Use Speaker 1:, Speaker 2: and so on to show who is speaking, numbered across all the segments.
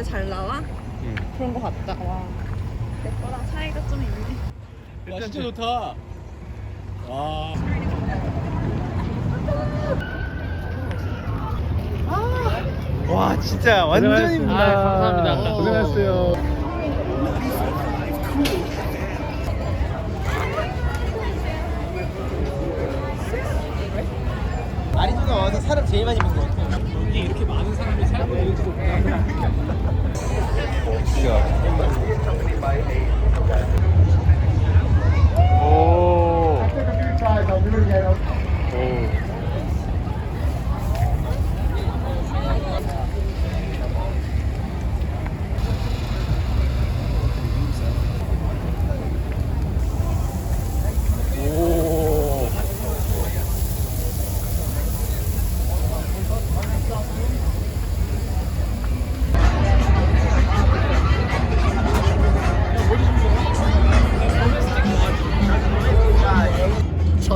Speaker 1: 되게 잘 나와? 응. 그런 거 같다. 와. 내 거랑 차이가 좀 있네.
Speaker 2: 야 진짜 좋다. 와. 와 진짜 완전 힘들다.
Speaker 3: 아, 감사합니다. 어.
Speaker 2: 고생하셨어요. 마리노가 와서 사람 제일 많이 본것 같아.
Speaker 3: 여기 이렇게 많은 사람이 살고 있는지 몰라.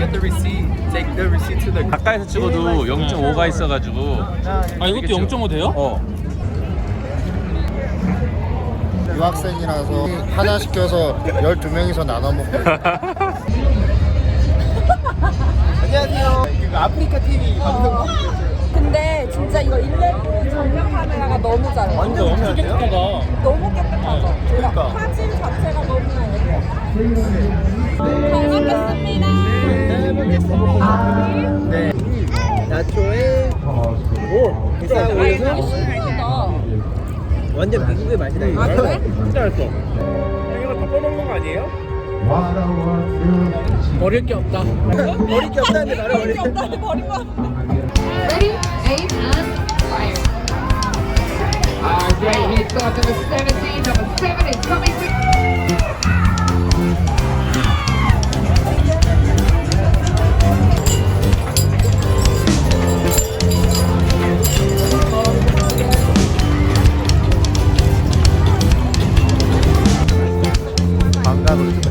Speaker 2: get the receipt. Take the receipt to the.
Speaker 4: 가까이서 찍어도 0.5가 있어가지고
Speaker 3: 아 이것도 0.5 돼요?
Speaker 4: 어
Speaker 5: 유학생이라서 하나 시켜서 12명이서 나눠 먹고
Speaker 2: 안녕하세요. 그 아프리카 TV 방송.
Speaker 1: 근데 진짜 이거 일레프 전면 카메라가 너무 잘.
Speaker 2: 완전
Speaker 3: 엄청 깨끗하다.
Speaker 1: 너무 깨끗하죠.
Speaker 2: 그러니까.
Speaker 1: 사진 자체가 너무 예뻐. 잘 먹겠습니다.
Speaker 2: 네. 나초에 오 비싸 올려서. 완전 미국의 맛이다. 이거.
Speaker 1: 아?
Speaker 3: 진짜 맛있어. 이거 다 써먹는 거 아니에요? 버릴 게 없다.
Speaker 2: 버릴 게 없다는데 나를 버릴
Speaker 1: 이렇게 없다는데 버린 거
Speaker 5: Vamos,